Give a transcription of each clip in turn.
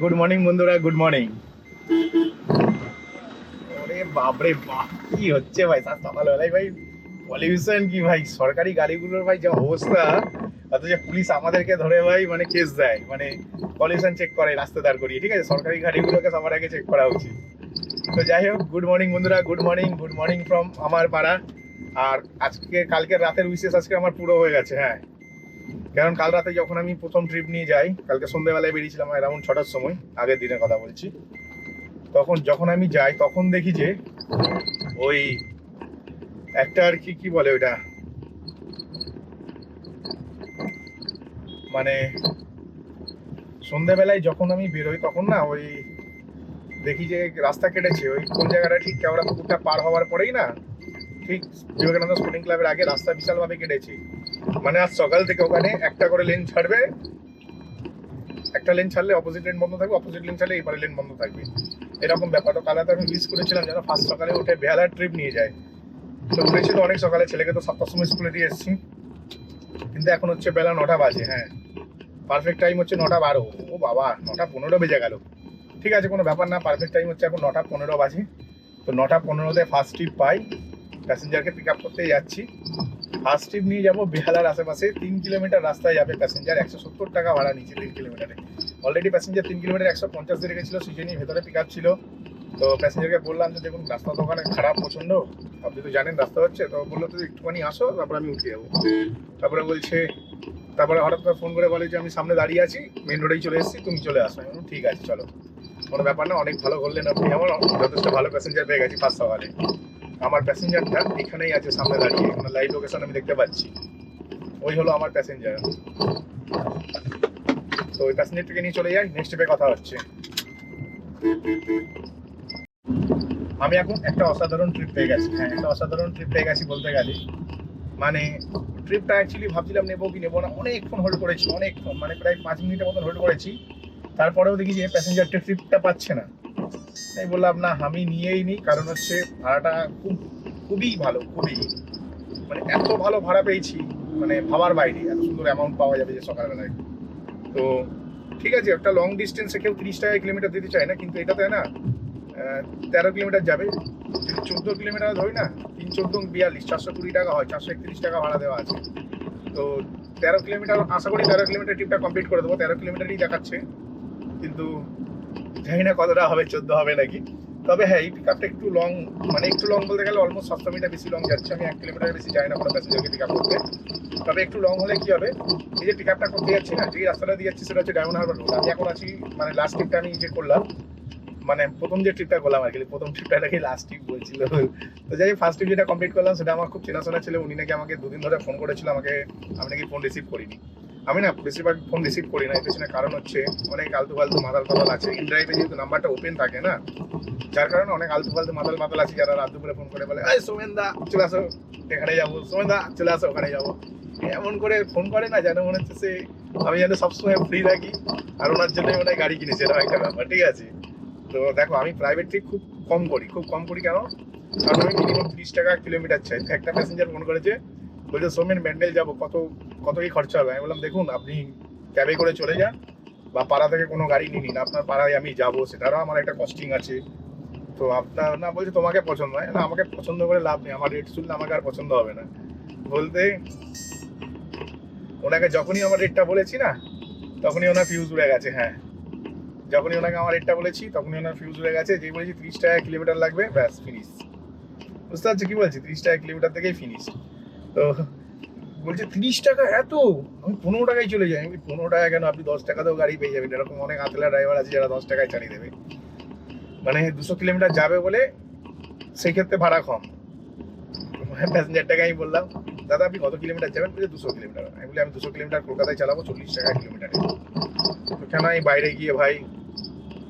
Good morning বন্ধুরা good morning ওরে বাপরে বাপ, কি হচ্ছে ভাই? সাত সকালবেলায় ভাই পলিউশন কি ভাই? সরকারি গাড়িগুলোর ভাই যা অবস্থা, অথচ পুলিশ আমাদেরকে ধরে ভাই মানে কেস দেয়। মানে পলিউশন চেক করে, রাস্তা দাঁড় করিয়ে। ঠিক আছে? সরকারি গাড়িগুলোকে সবার আগে চেক করা উচিত। তো যাই হোক গুড মর্নিং বন্ধুরা good morning good morning from আমার পাড়া। আর আজকে কালকে রাতের উইশেষ আজকে আমার পুরো হয়ে গেছে হ্যাঁ। কারণ কাল রাতে যখন আমি প্রথম ট্রিপ নিয়ে যাই, কালকে সন্ধ্যেবেলায় বেরিয়েছিলাম অ্যারাউন্ড ছটার সময়, আগের দিনের কথা বলছি, তখন যখন আমি যাই, তখন দেখি যে ওই একটা আর কি কি বলে ওইটা? মানে সন্ধ্যেবেলায় যখন আমি বেরোই, তখন না ওই দেখি যে রাস্তা কেটেছে, ওই কোন জায়গাটা ঠিক কেওড়া পুকুরটা পার হওয়ার পরেই না, ঠিক বিবেকানন্দ স্পোর্টিং ক্লাবের আগে রাস্তা বিশালভাবে কেটেছে। মানে আজ সকাল থেকে ওখানে একটা করে লেন ছাড়বে। একটা লেন ছাড়লে অপোজিট লেন বন্ধ থাকবে অপোজিট লেন ছাড়লে এপারে লেন বন্ধ থাকবে। এরকম ব্যাপার। তো কালাতে আমি মিস করেছিলাম যেন ফার্স্ট সকালে উঠে বেহালার ট্রিপ নিয়ে যায়। তো উঠেছি তো অনেক সকালে, ছেলেকে তো সাতটার সময় স্কুলে দিয়ে এসেছি। কিন্তু এখন হচ্ছে বেলা নটা বাজে হ্যাঁ। পারফেক্ট টাইম হচ্ছে নটা বারো। ও বাবা, নটা পনেরো বেজে গেল। ঠিক আছে, কোনো ব্যাপার না পারফেক্ট টাইম হচ্ছে এখন নটা পনেরো বাজে। তো নটা পনেরোতে ফার্স্ট ট্রিপ পাই। প্যাসেঞ্জারকে পিক আপ করতে যাচ্ছি। ফার্স্ট নিয়ে যাব বেহালার আশেপাশে। তিন কিলোমিটার রাস্তায় যাবে প্যাসেঞ্জার একশো সত্তর টাকা ভাড়া নিচ্ছে তিন কিলোমিটারে। অলরেডি প্যাসেঞ্জার তিন কিলোমিটার একশো পঞ্চাশ দিয়ে রেখেছিল সিজনই ভেতরে পিক ছিল। তো প্যাসেঞ্জারকে বললাম যে, দেখুন, রাস্তা তো ওখানে খারাপ প্রচণ্ড। আপনি তো জানেন রাস্তা হচ্ছে, তো বলল তো একটুখানি আসো, তারপর আমি উঠে যাব। তারপরে বলছে, তারপরে হঠাৎ করে ফোন করে বলে যে, আমি সামনে দাঁড়িয়ে আছি মেন রোডেই চলে এসেছি, তুমি চলে আসো। আমি ঠিক আছে, চলো। কোনো ব্যাপার না, অনেক ভালো করলেন আপনি। আমার যথেষ্ট ভালো প্যাসেঞ্জার পেয়ে গেছি ফার্স্ট সকালে আমার প্যাসেঞ্জারটা এখানেই আছে, সামনে দাঁড়িয়ে। এখানে লাইভ লোকেশন আমি দেখতে পাচ্ছি। ওই হলো আমার প্যাসেঞ্জার তো ওই প্যাসেঞ্জারটাকে নিয়ে চলে যাই নেক্সট স্টেপে কথা হচ্ছে। আমি এখন একটা অসাধারণ ট্রিপ পেয়ে গেছি। হ্যাঁ একটা অসাধারণ ট্রিপ পেয়ে গেছি বলতে গেলে। মানে ট্রিপটা অ্যাকচুয়ালি ভাবছিলাম নেব কি নেব না অনেকক্ষণ হোল্ড করেছি অনেকক্ষণ মানে প্রায় পাঁচ মিনিটের মতন হোল্ড করেছি। তারপরেও দেখি যে প্যাসেঞ্জারটা ট্রিপটা পাচ্ছে না। তাই বললাম, না, আমি নিয়েই নিই। কারণ হচ্ছে ভাড়াটা খুব, খুবই ভালো, খুবই। মানে এত ভালো ভাড়া পেয়েছি মানে ভাবার বাইরে। এত সুন্দর অ্যামাউন্ট পাওয়া যাবে যে সকালবেলায়। তো ঠিক আছে, একটা লং ডিস্টেন্সে কেউ তিরিশ টাকা কিলোমিটার দিতে চায় না, কিন্তু এটাতে না তেরো কিলোমিটার যাবে। যদি চোদ্দ কিলোমিটার ধরি না, তিন, চোদ্দ, বিয়াল্লিশ, চারশো কুড়ি টাকা হয়, চারশো একত্রিশ টাকা ভাড়া দেওয়া আছে। তো তেরো কিলোমিটার আশা করি তেরো কিলোমিটার ট্রিপটা কমপ্লিট করে দেবো। তেরো কিলোমিটারই দেখাচ্ছে। কিন্তু জানি না কতটা হবে, চোদ্দ হবে নাকি। তবে হ্যাঁ এই পিক আপটা একটু লং মানে একটু লং বলতে গেলে অলমোস্ট সাতশো মিটার বেশি লং যাচ্ছে। আমি এক কিলোমিটার বেশি যাই না কোনো প্যাসেঞ্জারকে পিক আপ করতে। তবে একটু লং হলে কি হবে, এই যে পিক আপটা করতে যাচ্ছি না যে রাস্তাটা দিয়ে যাচ্ছি সেটা হচ্ছে ডায়মন্ড হারবার রোড আমি এখন আছি মানে লাস্ট ট্রিপটা আমি যে করলাম মানে প্রথম যে ট্রিপটা করলাম আর কি, প্রথম ট্রিপটা নাকি লাস্ট ট্রিপ বলছিল। তো যাই ফার্স্ট ট্রিপ যেটা কমপ্লিট করলাম, সেটা আমার খুব চেনাশোনা ছিল। উনি নাকি আমাকে দুদিন ধরে ফোন করেছিল, আমাকে, আমি নাকি ফোন রিসিভ করিনি। আমি না বেশিরভাগ ফোন রিসিভ করি না, এর পেছনে কারণ হচ্ছে অনেক আলতু ফালতু মাতাল ফাতাল আছে। ইন ড্রাইভে যেহেতু নাম্বারটা ওপেন থাকে না, যার কারণে অনেক আলতু ফালতু মাতাল মাতাল আছে যারা রাত দুপুরে ফোন করে, বলে, এই সোমেন দা চলে আসো এখানে যাব সোমেন দা চলে আসো ওখানে যাব। এমন করে ফোন করে না, যেন মনে হচ্ছে সে, আমি যেন সবসময় ফ্রি থাকি, আর ওনার জন্যই মনে গাড়ি কিনেছে, এরকম একটা ব্যাপার, ঠিক আছে? তো দেখো, আমি প্রাইভেট ট্রিপ খুব কম করি, খুব কম করি কেন? কারণ আমি মিনিমাম তিরিশ টাকা কিলোমিটার চাই। একটা প্যাসেঞ্জার ফোন করেছে বলছে, সোমেন ব্যান্ডেল যাব, কত কত কি খরচা হবে? আমি বললাম, দেখুন, আপনি ক্যাবে করে চলে যান বা পাড়া থেকে কোনো গাড়ি নিয়ে নিন। আপনার পাড়ায় আমি যাব, সেটারও আমার একটা কস্টিং আছে। তো আপনার, না, বলছে, তোমাকে পছন্দ হয়? না, আমাকে পছন্দ করে লাভ নেই, আমার রেট শুনলে আমাকে আর পছন্দ হবে না। বলতে, ওনাকে যখনই আমার রেটটা বলেছি না, তখনই ওনার ফিউজ উড়ে গেছে হ্যাঁ। যখনই ওনাকে আমার রেটটা বলেছি, তখনই ওনার ফিউজ উড়ে গেছে, যে বলেছি, তিরিশ টাকা কিলোমিটার লাগবে, ব্যাস ফিনিশ বুঝতে পারছি কি বলছি? তিরিশ টাকা কিলোমিটার থেকেই ফিনিশ তো বলছে, তিরিশ টাকা এত? আমি পনেরো টাকায় চলে যাই। আমি পনেরো টাকা কেন? আপনি দশ টাকাতেও গাড়ি পেয়ে যাবেন। এরকম অনেক আতলা ড্রাইভার আছে যারা দশ টাকায় চালিয়ে দেবে। মানে দুশো কিলোমিটার যাবে বলে সেই ক্ষেত্রে ভাড়া কম। প্যাসেঞ্জারটাকে আমি বললাম, দাদা, আপনি কত কিলোমিটার যাবেন? বলছে, দুশো কিলোমিটার। আমি বলি, আমি দুশো কিলোমিটার কলকাতায় চালাবো, চল্লিশ টাকা কিলোমিটারে। কেন আমি বাইরে গিয়ে ভাই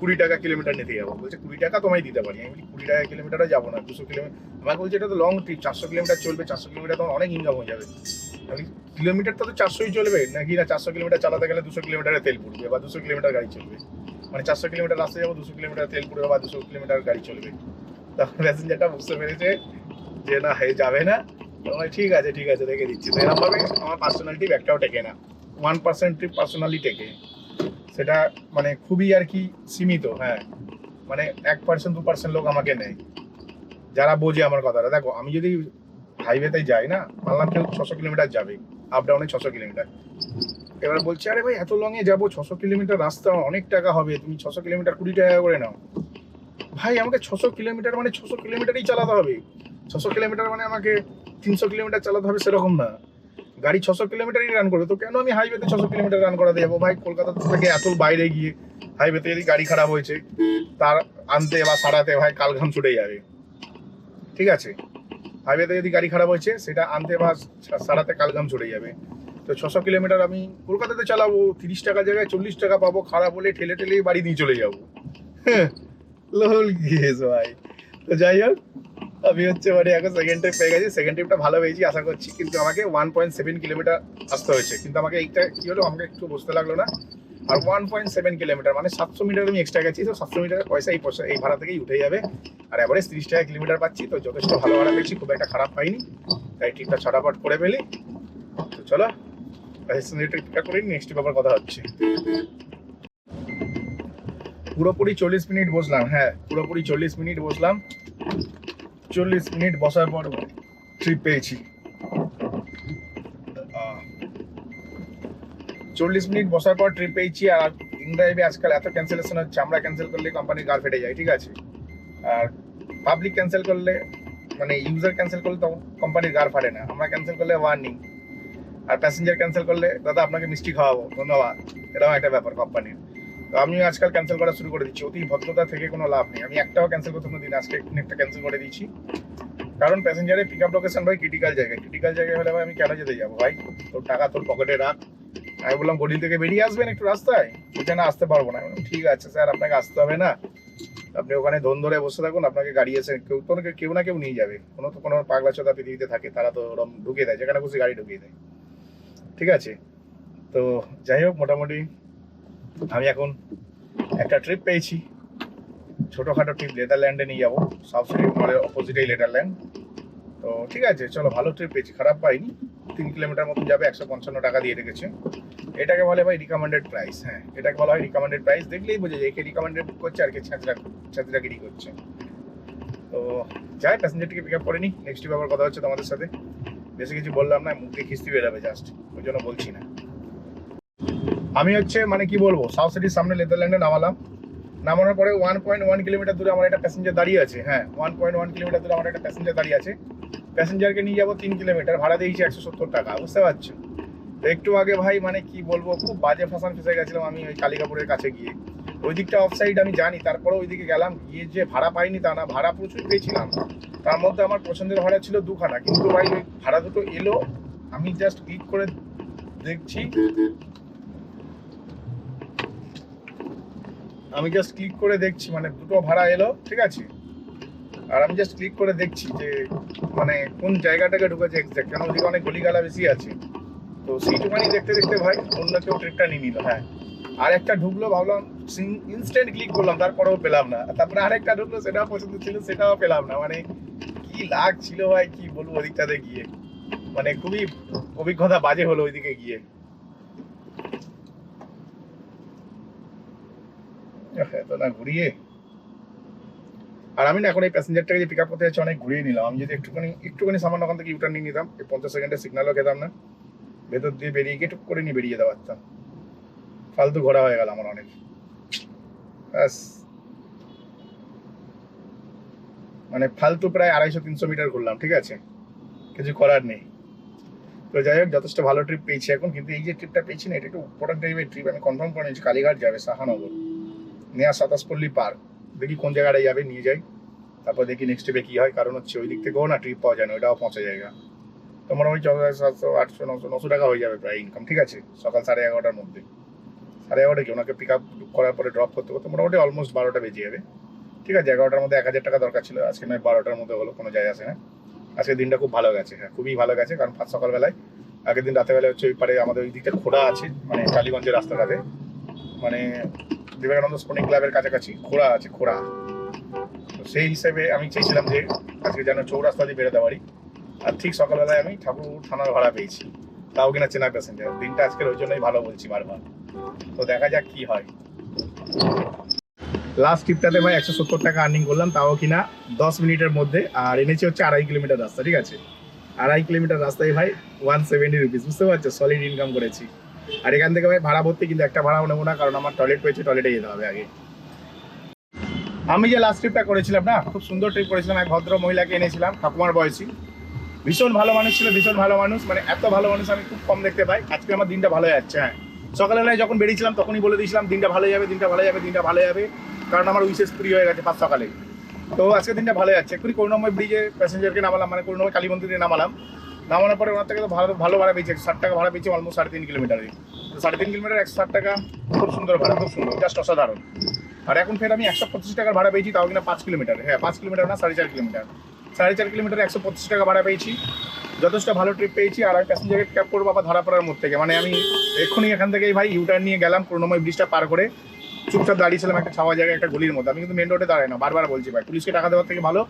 কুড়ি টাকা কিলোমিটার নিতে যাব। বলছে কুড়ি টাকা তোমায় দিতে পারি। আমি বলি কুড়ি টাকা কিলোমিটারও যাব না দুশো কিলোমিটার আমাকে বলছে এটা তো লং ট্রিপ চারশো কিলোমিটার চলবে চারশো কিলোমিটার তোমার অনেক ইনকাম হয়ে যাবে। আমি কিলোমিটার তো চারশোই চলবে নাকি না চারশো কিলোমিটার চালাতে গেলে দুশো কিলোমিটারে তেল পুড়বে বা দুশো কিলোমিটার গাড়ি চলবে? মানে চারশো কিলোমিটার রাস্তা যাব দুশো কিলোমিটার তেল পুড়বে বা দুশো কিলোমিটার গাড়ি চলবে। তখন প্যাসেঞ্জারটা বুঝতে পেরেছে যে না হয়ে যাবে না। তো আমি, ঠিক আছে ঠিক আছে রেখে দিচ্ছি। তো এরকম ভাবে আমার পার্সোনালিটি একটাও টেকে না ওয়ান পার্সেন্ট ট্রিপ পার্সোনালি টেকে সেটা মানে খুবই আর কি সীমিত হ্যাঁ। মানে এক পার্সেন্ট দু পার্সেন্ট লোক আমাকে নেয়। যারা বোঝে আমার কথাটা। দেখো, আমি যদি হাইওয়েতে যাই না, মানলাম কেউ ছশো কিলোমিটার যাবে আপ ডাউনে ছশো কিলোমিটার। এবার বলছে, আরে ভাই, এত লংয়ে যাব, ছশো কিলোমিটার রাস্তা অনেক টাকা হবে, তুমি ছশো কিলোমিটার কুড়ি টাকা করে নাও। ভাই, আমাকে ছশো কিলোমিটার মানে ছশো কিলোমিটারই চালাতে হবে। ছশো কিলোমিটার মানে আমাকে তিনশো কিলোমিটার চালাতে হবে সেরকম না। গাড়ি ছশো কিলোমিটারই রান করবে। তো কেন আমি হাইওয়েতে ছশো কিলোমিটার রান করাতে যাব? ভাই কলকাতা থেকে এত বাইরে গিয়ে হাইওয়েতে যদি গাড়ি খারাপ হয়েছে তার আনতে বা সারাতে ভাই কাল ঘাম ছুটে যাবে। ঠিক আছে? হাইওয়েতে যদি গাড়ি খারাপ হয়েছে সেটা আনতে বা সারাতে কাল ঘাম ছুটে যাবে। তো ছশো কিলোমিটার আমি কলকাতাতে চালাবো তিরিশ টাকা জায়গায় চল্লিশ টাকা পাবো খারাপ হলে ঠেলে ঠেলে বাড়ি নিয়ে চলে যাব। হ্যাঁ, লোল গিয়েছ ভাই? তো যাই হোক আমি হচ্ছে মানে এখন সেকেন্ড ট্রিপ পেয়ে গেছি। সেকেন্ড ট্রিপটা ভালো পেয়েছি, আশা করছি। কিন্তু আমাকে ওয়ান পয়েন্ট সেভেন কিলোমিটার আসতে হয়েছে। কিন্তু আমাকে এইটা কি হলো? আমাকে একটু বুঝতে লাগল না। আর ওয়ান পয়েন্ট সেভেন কিলোমিটার মানে সাতশো মিটার আমি এক্সট্রা গেছি, তো সাতশো মিটারের পয়সা এই পয়সা, এই ভাড়া থেকেই উঠে যাবে। আর এবারে তিরিশ টাকা কিলোমিটার পাচ্ছি, তো যথেষ্ট ভালো ভাড়া পেয়েছি, খুব একটা খারাপ পাইনি। তাই ট্রিপটা ছটাপট করে ফেলি। তো চলো ট্রিপটা করি নেক্সট ট্রিপ আবার কথা হচ্ছে। পুরোপুরি চল্লিশ মিনিট বসলাম হ্যাঁ পুরোপুরি চল্লিশ মিনিট বসলাম। চল্লিশ মিনিট বসার পর ট্রিপ পেয়েছি। চল্লিশ মিনিট বসার পর ট্রিপ পেয়েছি আর ইনড্রাইভে আজকাল এত ক্যান্সেলেশন হচ্ছে, আমরা ক্যান্সেল করলে কোম্পানির গার ফেটে যায়, ঠিক আছে? আর পাবলিক ক্যান্সেল করলে মানে ইউজার ক্যান্সেল করলে তখন কোম্পানির গার ফাটে না, আমরা ক্যান্সেল করলে ওয়ার্নিং আর প্যাসেঞ্জার ক্যান্সেল করলে, দাদা, আপনাকে মিষ্টি খাওয়াবো, ধন্যবাদ। এরকম একটা ব্যাপার কোম্পানির তো আমি আজকাল ক্যান্সেল করা শুরু করে দিচ্ছি। অতি ভদ্রতা থেকে কোনো লাভ নেই। আমি একটাও ক্যান্সেল করতে কোনো দিন, আজকে একটা ক্যান্সেল করে দিচ্ছি কারণ প্যাসেঞ্জারের পিক আপ লোকেশন ভাই ক্রিটিক্যাল জায়গায় ক্রিটিক্যাল জায়গায় হলে ভাই আমি কেন যেতে যাব ভাই? তোর টাকা তোর পকেটে রাখ। আমি বললাম, গলি থেকে বেরিয়ে আসবেন একটু রাস্তায়? বলছে, না, আসতে পারব না। ঠিক আছে স্যার, আপনাকে আসতে হবে না। আপনি ওখানে ধন ধরে বসে থাকুন, আপনাকে গাড়ি এসে কেউ, তোর কেউ না কেউ নিয়ে যাবে। কোনো তো কোনো পাগলা চোদা পৃথিবীতে থাকে, তারা তো ওরকম ঢুকিয়ে দেয়, যেখানে খুশি গাড়ি ঢুকিয়ে দেয়। ঠিক আছে? তো যাই হোক, মোটামুটি আমি এখন একটা ট্রিপ পেয়েছি। ছোটোখাটো ট্রিপ নেদারল্যান্ডে নিয়ে যাব। সিটি মলের অপোজিটেই নেদারল্যান্ড তো ঠিক আছে, চলো ভালো ট্রিপ পেয়েছি, খারাপ পাইনি। তিন কিলোমিটার মতন যাবে, একশো পঞ্চান্ন টাকা দিয়ে রেখেছে। এটাকে বলে ভাই রিকমেন্ডেড প্রাইস হ্যাঁ। এটাকে বলা হয় রিকমেন্ডেড প্রাইস দেখলেই বোঝা যায়, একে রিকমেন্ডেড করছে আর কে ছ্যাঁচড়া ছ্যাঁচড়াগিরি করছে। তো যাই প্যাসেঞ্জারটিকে পিক আপ করে নিই নেক্সট আবার কথা হচ্ছে তোমাদের সাথে। বেশি কিছু বললাম না, মুখ দিয়ে খিস্তি বেরোবে জাস্ট ওই জন্য বলছি না। আমি হচ্ছে মানে কি বলব সাউথ সিটির সামনে লেদারল্যান্ডে নামালাম। নামানোর পরে ওয়ান পয়েন্ট ওয়ান কিলোমিটার দূরে আমার একটা প্যাসেঞ্জার দাঁড়িয়ে আছে। হ্যাঁ ওয়ান পয়েন্ট ওয়ান কিলোমিটার দূরে আমার একটা প্যাসেঞ্জার দাঁড়িয়ে আছে। প্যাসেঞ্জারকে নিয়ে যাব তিন কিলোমিটার ভাড়া দিয়েছি একশো সত্তর টাকা, বুঝতে পারছ? তো একটু আগে ভাই মানে কি বলব, খুব বাজে ফাঁসান ফেসে গেছিলাম আমি ওই কালিকাপুরের কাছে গিয়ে। ওই দিকটা অফ সাইড আমি জানি, তারপরে ওইদিকে গেলাম, গিয়ে যে ভাড়া পাইনি তা না, ভাড়া প্রচুর পেয়েছিলাম। তার মধ্যে আমার পছন্দের ভাড়া ছিল দুখানা, কিন্তু ভাই ওই ভাড়া দুটো এলো, আমি জাস্ট ক্লিক করে দেখছি আমি জাস্ট ক্লিক করে দেখছি মানে দুটো ভাড়া এলো, ঠিক আছে? আর আমি জাস্ট ক্লিক করে দেখছি যে মানে কোন জায়গাটাকে ঢুকেছে এক্সাক্ট কেন ওদিকে অনেক গলিগালা বেশি আছে। তো সেইটুখানি দেখতে দেখতে ভাই অন্য কেউ ট্রিপটা নিয়ে নিল হ্যাঁ। আর একটা ঢুকলো, ভাবলাম ইনস্ট্যান্ট ক্লিক করলাম, তারপরেও পেলাম না। তারপরে আরেকটা ঢুকলো, সেটাও পছন্দ ছিল, সেটাও পেলাম না। মানে কি লাগ ছিল ভাই, কি বলব ওদিকটাতে গিয়ে। মানে খুবই অভিজ্ঞতা বাজে হলো ওইদিকে গিয়ে। এত না, ঘুরিয়ে। আর আমি না এখন এই প্যাসেঞ্জারটাকে যে পিক আপ করতে যাচ্ছি, অনেক ঘুরিয়ে নিলাম। আমি যদি একটুখানি একটুখানি সামান্য ওখান থেকে ইউটার নিয়ে নিতাম, এই পঞ্চাশ সেকেন্ডের সিগন্যালও খেতাম না। ভেতর দিয়ে বেরিয়ে গিয়ে টুক করে নিয়ে বেরিয়ে যেতে পারতাম। ফালতু ঘোরা হয়ে গেল আমার অনেক। ব্যাস। মানে ফালতু প্রায় আড়াইশো, তিনশো মিটার ঘুরলাম, ঠিক আছে? কিছু করার নেই। তো যাই হোক, যথেষ্ট ভালো ট্রিপ পেয়েছি এখন, কিন্তু এই যে ট্রিপটা পেয়েছি না, এটা একটু ইম্পর্টেন্ট ট্রিপ আমি কনফার্ম করে নিয়েছি কালীঘাট যাবে সাহানগর নেয়া সাতাশপল্লী পার্ক দেখি কোন জায়গাটায় যাবে, নিয়ে যাই। তারপর দেখি নেক্সট ট্রিপে কী হয়, কারণ হচ্ছে ওই দিক থেকেও না ট্রিপ পাওয়া যায় না, ওইটাও পৌঁছে জায়গা। তো মোটামুটি চৌদ্দ সাতশো, আটশো, নশো নশো টাকা হয়ে যাবে প্রায় ইনকাম ঠিক আছে? সকাল সাড়ে এগারোটার মধ্যে। সাড়ে এগারোটা কি ওনাকে পিক আপ করার পরে ড্রপ করতে করতে মোটামুটি অলমোস্ট বারোটা বেজে যাবে। ঠিক আছে, এগারোটার মধ্যে এক হাজার টাকা দরকার ছিল, আজকে নয়, বারোটার মধ্যে হলো, কোনো যায় আসে না। আজকের দিনটা খুব ভালো গেছে হ্যাঁ খুবই ভালো গেছে, কারণ ফার্স্ট সকালবেলায়, আগের দিন রাতের বেলায় হচ্ছে ওই পারে আমাদের ওই দিকটা খোলা আছে মানে কালীগঞ্জের রাস্তাটাতে। মানে বিবেকানন্দ স্পোর্টিং ক্লাবের কাছাকাছি, খোড়া আছে, খোড়া। তো সেই হিসেবে আমি চেয়েছিলাম যে আজকে যেন চৌরাস্তা দিয়ে বেরোতে পারি আর ঠিক সকালবেলায় আমি ঠাকুর থানার ভাড়া পেয়েছি। তাও কিনা চেনা প্যাসেঞ্জার দিনটা আজকের ওই জন্যই ভালো বলছি বারবার। তো দেখা যাক কি হয়। লাস্ট ট্রিপটাতে ভাই একশো সত্তর টাকা আর্নিং করলাম, তাও কিনা দশ মিনিটের মধ্যে। আর এনেছি হচ্ছে আড়াই কিলোমিটার রাস্তা, ঠিক আছে? আড়াই কিলোমিটার রাস্তায় ভাই ওয়ান সেভেন্টি রুপিস বুঝতে পারছ? সলিড ইনকাম করেছি। আর এখান থেকে ভাই ভাড়া ভর্তি কিন্তু একটা ভাড়াও নেব না, কারণ আমার টয়লেট পেয়েছে টয়লেটে যেতে হবে আগে। আমি যে লাস্ট ট্রিপটা করেছিলাম না, খুব সুন্দর ট্রিপ করেছিলাম, এক ভদ্র মহিলাকে এনেছিলাম, ঠাকুমার বয়সী। ভীষণ ভালো মানুষ ছিল, ভীষণ ভালো মানুষ মানে এত ভালো মানুষ আমি খুব কম দেখতে পাই। আজকে আমার দিনটা ভালো যাচ্ছে হ্যাঁ। সকালবেলায় যখন বেরিয়েছিলাম, তখনই বলে দিয়েছিলাম, দিনটা ভালো যাবে, দিনটা ভালো যাবে, দিনটা ভালো যাবে। কারণ আমার উইশেষ পুরি হয়ে গেছে পাঁচ সকালে। তো আজকে দিনটা ভালো যাচ্ছে। এক্ষুনি করুণাময় ব্রিজে প্যাসেঞ্জারকে নামালাম মানে করুণাময় কালী মন্দিরে নামালাম। নামানোর পরে ওনার থেকে তো ভালো ভালো ভাড়া পেয়েছে ষাট টাকা ভাড়া পেয়েছে অলমোস্ট সাড়ে তিন কিলোমিটারে সাড়ে তিন কিলোমিটার একশো ষাট টাকা, খুব সুন্দর ভাড়া, খুব সুন্দর জাস্ট অসাধারণ। আর এখন ফের আমি একশো পঁচিশ টাকার ভাড়া পেয়েছি, তাও কিনা পাঁচ কিলোমিটার হ্যাঁ পাঁচ কিলোমিটার না, সাড়ে চার কিলোমিটার সাড়ে চার কিলোমিটার একশো পঁচিশ টাকা ভাড়া পেয়েছি। যথেষ্ট ভালো ট্রিপ পেয়েছি, আর আমি প্যাসেঞ্জারকে ক্যাব করব আবার ধরাপাড়ার মোড় থেকে। মানে আমি এক্ষুনি এখান থেকেই ভাই ইউটার নিয়ে গেলাম করুণাময় ব্রিজটা পার করে। চুপচাপ দাঁড়িয়েছিলাম একটা ছাওয়া জায়গায়, একটা গলির মধ্যে। আমি কিন্তু মেন রোডে দাঁড়াই না, বারবার বলছি ভাই, পুলিশকে টাকা দেওয়ার থেকে ভালো।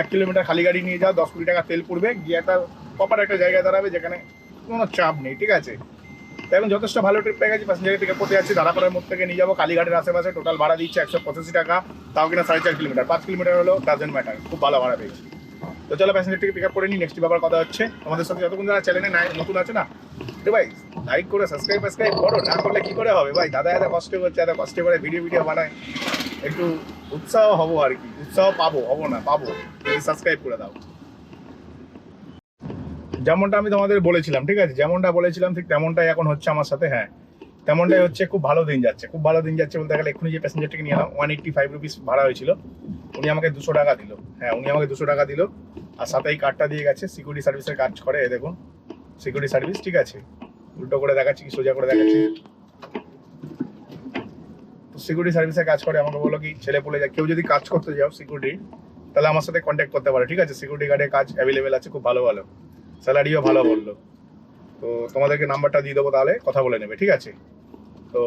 এক কিলোমিটার খালি গাড়ি নিয়ে যাও, দশ কুড়ি টাকা তেল পড়বে, গিয়ে একটা প্রপার একটা জায়গায় দাঁড়াবে যেখানে কোনো চাপ নেই, ঠিক আছে? তো এখন যথেষ্ট ভালো ট্রিপ পেয়ে গেছি প্যাসেঞ্জার টিকিট করতে যাচ্ছি দাঁড়াপাড়ার মোড় থেকে নিয়ে যাব, কালীঘাটের আশেপাশে টোটাল ভাড়া দিচ্ছে একশো পঁচাশি টাকা, তাও কিনা সাড়ে চার কিলোমিটার। পাঁচ কিলোমিটার হলো ডাজেন্ট ম্যাটার খুব ভালো ভাড়া পেয়েছি। তো চলো প্যাসেঞ্জার থেকে পিক আপ করে নিই নেক্সট ব্যাপার কথা হচ্ছে। আমাদের সাথে যতক্ষণ যারা চ্যানেলে নাই, নতুন আছে না? রে ভাই লাইক করে সাবস্ক্রাইব ফাবস্ক্রাইব করো, না করলে কী করে হবে? ভাই, দাদা এত কষ্ট করছে, এত কষ্ট করে ভিডিও ভিডিও বানায়। একটু উৎসাহ হব আর কি, উৎসাহ পাবো, হব না, পাবো। সাবস্ক্রাইব করে দাও। যেমনটা আমি তোমাদের বলেছিলাম, ঠিক আছে? যেমনটা বলেছিলাম, ঠিক তেমনটাই এখন হচ্ছে আমার সাথে হ্যাঁ। তেমনটাই হচ্ছে খুব ভালো দিন যাচ্ছে। খুব ভালো দিন যাচ্ছে বলতে গেলে এক্ষুনি যে প্যাসেঞ্জারটাকে নিয়ে এলাম ওয়ান এইট্টি ফাইভ রুপিস ভাড়া হয়েছিল। উনি আমাকে দুশো টাকা দিল। হ্যাঁ উনি আমাকে দুশো টাকা দিল। আর সাথে এই কার্ডটা দিয়ে গেছে সিকিউরিটি সার্ভিসের কাজ করে এ দেখুন। সিকিউরিটি সার্ভিস ঠিক আছে? উল্টো করে দেখাচ্ছি কি, সোজা করে দেখাচ্ছি। তো সিকিউরিটি সার্ভিসে কাজ করে, আমাকে বলল কি, ছেলে পুলে যায়। কেউ যদি কাজ করতে যাও সিকিউরিটি তাহলে আমার সাথে কন্ট্যাক্ট করতে পারে, ঠিক আছে? সিকিউরিটি গার্ডের কাজ অ্যাভেলেবেল আছে, খুব ভালো ভালো। স্যালারিও ভালো বলল। তো তোমাদেরকে নাম্বারটা দিয়ে দেবো তাহলে, কথা বলে নেবে, ঠিক আছে? তো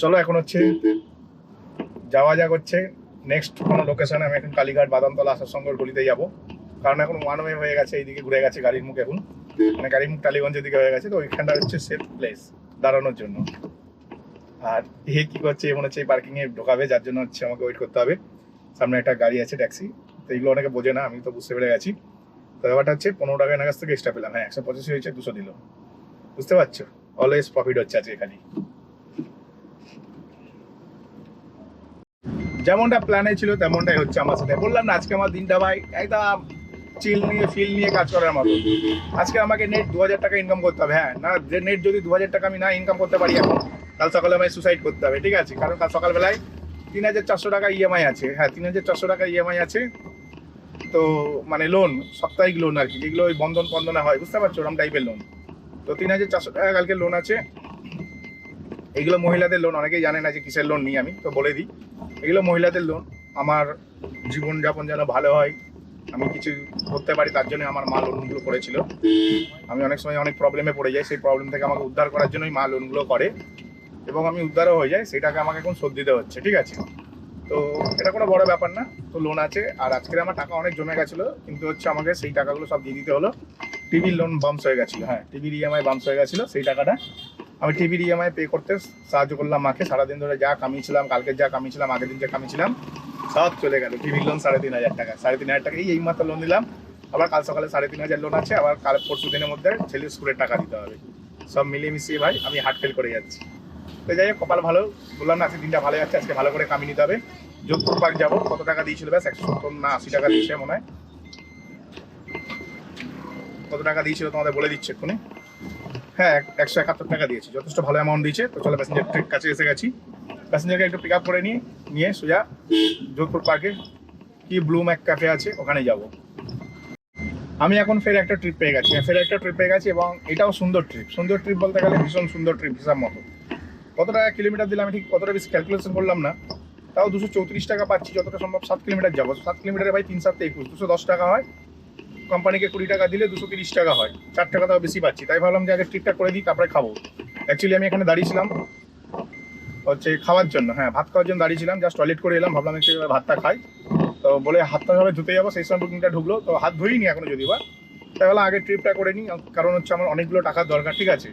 চলো, এখন হচ্ছে যাওয়া যাক হচ্ছে। নেক্সট কোনো লোকেশনে আমি এখন কালীঘাট, বাদামতলা আসার সঙ্গে গলিতে যাব। কারণ এখন ওয়ান ওয়ে হয়ে গেছে, এইদিকে ঘুরে গেছে গাড়ির মুখ এখন। মানে গাড়ির মুখ টালিগঞ্জের দিকে হয়ে গেছে, তো ওইখানটা হচ্ছে সেফ প্লেস দাঁড়ানোর জন্য। আর এ কী করছে মনে হচ্ছে এই পার্কিংয়ে ঢোকাবে, যার জন্য হচ্ছে আমাকে ওয়েট করতে হবে। সামনে একটা গাড়ি আছে ট্যাক্সি তো এগুলো অনেকে বোঝে না, আমি তো বুঝতে পেরে গেছি। তো ব্যাপারটা হচ্ছে পনেরো টাকা কাছ থেকে এক্সট্রা পেলাম। হ্যাঁ একশো পঁচাশি হয়েছে, দুশো দিল। বুঝতে পারছ? অলওয়েজ প্রফিট হচ্ছে আজকে খালি যেমনটা প্ল্যানে ছিল, তেমনটাই হচ্ছে আমার সাথে। বললাম না, আজকে আমার দিনটা ভাই একদম চিল নিয়ে ফিল নিয়ে কাজ করার মতো। আজকে আমাকে নেট দু হাজার টাকা ইনকাম করতে হবে। হ্যাঁ না, যে নেট যদি দু হাজার টাকা আমি না ইনকাম করতে পারি এখন, কাল সকালে আমায় সুসাইড করতে হবে, ঠিক আছে? কারণ কাল সকালবেলায় তিন হাজার চারশো টাকা ইএমআই আছে। হ্যাঁ তিন হাজার চারশো টাকা ইএমআই আছে। তো মানে লোন সাপ্তাহিক লোন আর কি, যেগুলো ওই বন্ধন বন্ধনে হয়, বুঝতে পারছ? ওরম টাইপের লোন তো তিন হাজার চারশো টাকা কালকে লোন আছে। এগুলো মহিলাদের লোন অনেকেই জানে না যে কিসের লোন নিই আমি, তো বলে দিই। এগুলো মহিলাদের লোন আমার জীবনযাপন যেন ভালো হয়, আমি কিছু করতে পারি, তার জন্য আমার মা লোনগুলো করেছিল। আমি অনেক সময় অনেক প্রবলেমে পড়ে যাই, সেই প্রবলেম থেকে আমাকে উদ্ধার করার জন্যই মা লোনগুলো করে। এবং আমি উদ্ধারও হয়ে যাই সেটাকে আমাকে এখন শোধ দিতে হচ্ছে, ঠিক আছে? তো এটা কোনো বড় ব্যাপার না। তো লোন আছে, আর আজকের আমার টাকা অনেক জমে গেছিল, কিন্তু হচ্ছে আমাকে সেই টাকাগুলো সব দিয়ে দিতে হলো। টিভির লোন বাম্পস হয়ে গেছিল হ্যাঁ টিভির ইএমআই বাম্পস হয়ে গেছিল সেই টাকাটা। আমি টিভির ইএমআই পে করতে সাহায্য করলাম মাকে, সারাদিন ধরে যা কামিয়েছিলাম কালকে যা কামিয়েছিলাম, আগের দিন যা কামিয়েছিলাম, সব চলে গেল। টিভির লোন সাড়ে তিন হাজার টাকা, সাড়ে তিন হাজার টাকা, এই মাত্র লোন দিলাম। আবার কাল সকালে সাড়ে তিন হাজার লোন আছে, আবার কাল পরশু দিনের মধ্যে ছেলের স্কুলের টাকা দিতে হবে। সব মিলিয়ে মিশিয়ে ভাই, আমি হার্ট ফেল করে যাচ্ছি। তো যাই হোক, কপাল ভালো। বললাম না, আজকে দিনটা ভালো যাচ্ছে, আজকে ভালো করে কামিয়ে নিতে হবে। যোধপুর পার্ক যাব, কত টাকা দিয়েছিল ব্যাস? একশো সত্তর না আশি টাকা দিয়েছে মনে হয়। কত টাকা দিয়েছিল তোমাদের বলে দিচ্ছে এক্ষুনি। হ্যাঁ এক- একশো একাত্তর টাকা দিয়েছি। যথেষ্ট ভালো অ্যামাউন্ট দিয়েছে। তো চলো প্যাসেঞ্জার ট্রেক কাছে এসে গেছি। প্যাসেঞ্জারকে একটু পিক আপ করে নিয়ে নিয়ে সোজা যোধপুর পার্কে কি ব্লু ম্যাক ক্যাফে আছে ওখানে যাব। আমি এখন ফের একটা ট্রিপ পেয়ে গেছি। ফের একটা ট্রিপ পেয়ে গেছি এবং এটাও সুন্দর ট্রিপ সুন্দর ট্রিপ বলতে গেলে ভীষণ সুন্দর ট্রিপ হিসাব মতো। কত টাকা কিলোমিটার দিলে আমি ঠিক কতটা বেশি ক্যালকুলেশন করলাম না, তাও দুশো চৌত্রিশ টাকা পাচ্ছি, যতটা সম্ভব সাত কিলোমিটার যাব। সাত কিলোমিটারে ভাই তিন সাতটা একুশ, দুশো দশ টাকা হয়। কোম্পানিকে কুড়ি টাকা দিলে দুশো তিরিশ টাকা হয়। চার টাকা তাও বেশি পাচ্ছি। তাই ভাবলাম যে আগে ট্রিপটা করে দিই, তারপরে খাব। অ্যাকচুয়ালি আমি এখানে দাঁড়িয়েছিলাম হচ্ছে খাওয়ার জন্য হ্যাঁ ভাত খাওয়ার জন্য দাঁড়িয়েছিলাম জাস্ট টয়লেট করে এলাম, ভাবলাম একটু ভাতটা খাই। তো বলে হাতটা সবাই ধুতে যাব, সেই সময় বুকিংটা ঢুকলো, তো হাত ধুইনি এখনও যদি বা। তাই বললাম আগে ট্রিপটা করে নিই, কারণ হচ্ছে আমার অনেকগুলো টাকার দরকার, ঠিক আছে?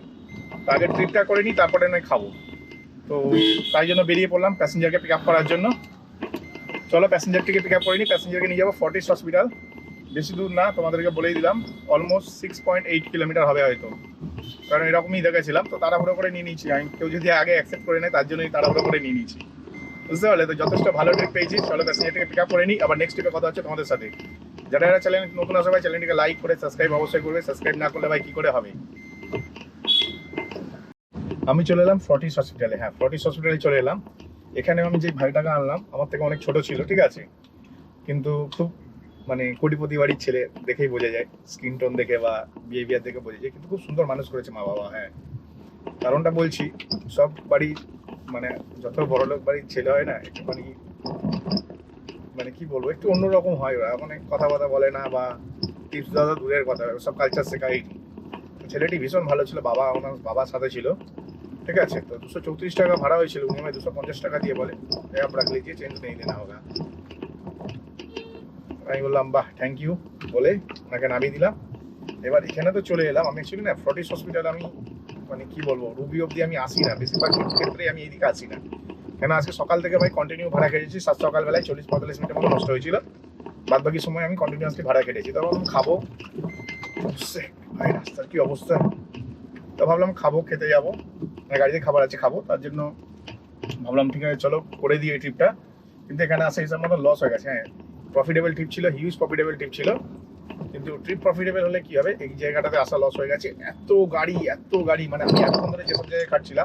তো আগে ট্রিপটা করে নিই, তারপরে নয় খাব। তো তাই জন্য বেরিয়ে পড়লাম প্যাসেঞ্জারকে পিক আপ করার জন্য। চলো প্যাসেঞ্জারটিকে পিক আপ করে নিই প্যাসেঞ্জারকে নিয়ে যাব। ফর্টিস হসপিটাল বেশি দূর না, তোমাদেরকে বলেই দিলাম almost six point eight kilometre হবে হয়তো। কারণ এরকমই দেখেছিলাম, তো তাড়াহুড়ো করে নিয়ে নিয়েছি। আমি কেউ যদি আগে অ্যাকসেপ্ট করে নেয়, তার জন্যই তাড়াহুড়ো করে নিয়ে নিয়েছি। বুঝতে পারলে? তো যথেষ্ট ভালো ট্রিপ পেয়েছি। চলো প্যাসেঞ্জারটিকে পিক আপ করে নিই। আবার নেক্সট ট্রিপে কথা হচ্ছে তোমাদের সাথে। যারা যারা চ্যানেল নতুন আসবে চ্যানেলটিকে লাইক করে সাবস্ক্রাইব অবশ্যই করবে। সাবস্ক্রাইব না করলে ভাই, কী করে হবে? আমি চলে এলাম ফর্টিস হসপিটালে হ্যাঁ ফর্টিস হসপিটালে চলে এলাম। এখানে আমি যে ভাইটাকে আনলাম, আমার থেকে অনেক ছোট ছিল, ঠিক আছে? কিন্তু খুব মানে কোটিপতি বাড়ির ছেলে দেখেই বোঝা যায়, স্কিন টোন দেখে বা বিহেভিয়ার দেখে বোঝা যায়, কিন্তু খুব সুন্দর মানুষ করেছে মা বাবা হ্যাঁ। কারণটা বলছি, সব বাড়ি মানে যত বড় লোক বাড়ির ছেলে হয় না একটু মানে কি বলব, একটু অন্যরকম হয় ওরা মানে কথা কথা বলে না বা টিপস দাদা দূরের কথা, সব কালচার শেখাই ছেলেটি ভীষণ ভালো ছিল, বাবা ওনার বাবার সাথে ছিল। ঠিক আছে তো দুশো চৌত্রিশ টাকা ভাড়া হয়েছিল উনি আমায় দুশো পঞ্চাশ টাকা দিয়ে বলে "এই आप रख लीजिए চেঞ্জ नहीं देना होगा আমি বললাম বাহ থ্যাংক ইউ বলে ওনাকে নামিয়ে দিলাম এবার এখানে তো চলে এলাম আমি অ্যাকচুয়ালি না ফর্টিস হসপিটাল আমি মানে কি বলবো রুবি অবধি আমি আসি না বেশিরভাগ ক্ষেত্রে আমি এইদিকে আসি না কেন আজকে সকাল থেকে ভাই কন্টিনিউ ভাড়া কেটেছি সাত সকালবেলায় চল্লিশ পঁয়তাল্লিশ মিনিটের মতো নষ্ট হয়েছিল বাদ বাকি সময় আমি কন্টিনিউয়াসলি ভাড়া কেটেছি তখন আমি খাবো উফসে, ভাই রাস্তার কি অবস্থা তো ভাবলাম খাবো খেতে যাবো মানে গাড়িতে খাবার আছে, খাব। তার জন্য ভাবলাম, ঠিক আছে, চলো, করে দিই এই ট্রিপটা কিন্তু এখানে আসা হিসাব মতো লস হয়ে গেছে হ্যাঁ। প্রফিটেবল ট্রিপ ছিল হিউজ প্রফিটেবল ট্রিপ ছিল। কিন্তু ট্রিপ প্রফিটেবল হলে কি হবে? এই জায়গাটাতে আসা লস হয়ে গেছে। এত গাড়ি এত গাড়ি মানে আমি এতক্ষণ ধরে যেসব জায়গায় কাটছিলাম